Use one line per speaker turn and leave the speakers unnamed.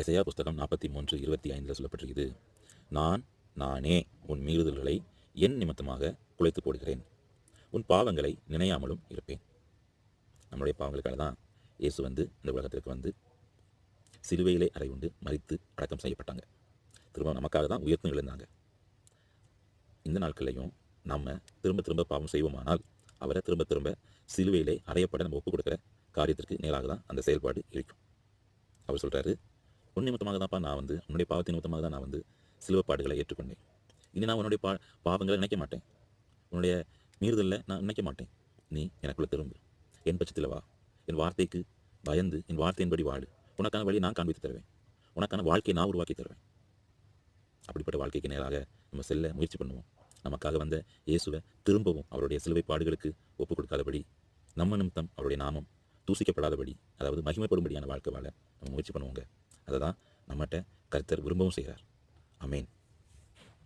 எசையா புஸ்தகம் நாற்பத்தி மூன்று இருபத்தி ஐந்தில் சொல்லப்பட்டிருக்குது. நான் நானே உன் மீறுதல்களை என் நிமித்தமாக குலைத்து போடுகிறேன். உன் பாவங்களை நினையாமலும் இருப்பேன். நம்முடைய பாவங்களுக்காக தான் இயேசு வந்து இந்த உலகத்திற்கு வந்து சிலுவையிலே அறை உண்டு மறித்து அடக்கம் செய்யப்பட்டாங்க. திரும்ப நமக்காக தான் உயர்த்து எழுந்தாங்க. இந்த நாட்கள்லையும் நம்ம திரும்ப திரும்ப பாவம் செய்வோமானால் அவரை திரும்ப திரும்ப சிலுவையிலே அறையப்பட நம்ம ஒப்புக் கொடுக்குற காரியத்திற்கு நேராக தான் அந்த செயல்பாடு இருக்கும். அவர் சொல்கிறாரு உன் நிமித்தமாக தான்ப்பா நான் வந்து உன்னுடைய பாவத்தின் நிமித்தமாக தான் நான் வந்து சிலுவப்பாடுகளை ஏற்றுக்கொண்டேன். இனி நான் உன்னுடைய பா பாவங்களை நினைக்க மாட்டேன். உன்னுடைய மீறுதலில் நான் நினைக்க மாட்டேன். நீ எனக்குள்ளே திரும்பு. என் பட்சத்தில் வா. என் வார்த்தைக்கு பயந்து என் வார்த்தையின்படி வாழு. உனக்கான வழியை நான் காண்பித்து தருவேன். உனக்கான வாழ்க்கையை நான் உருவாக்கி தருவேன். அப்படிப்பட்ட வாழ்க்கைக்கு நேராக நம்ம செல்ல முயற்சி பண்ணுவோம். நமக்காக வந்த இயேசுவை திரும்பவும் அவருடைய சிலுவை பாடுகளுக்கு ஒப்புக் கொடுக்காதபடி நம்ம நிமித்தம் அவருடைய நாமம் தூசிக்கப்படாதபடி அதாவது மகிமைப்படும்படியான வாழ்க்கை வாழ நம்ம முயற்சி பண்ணுவோங்க. அதை தான் நம்மகிட்ட கருத்தர் விரும்பவும் செய்கிறார். அமேன்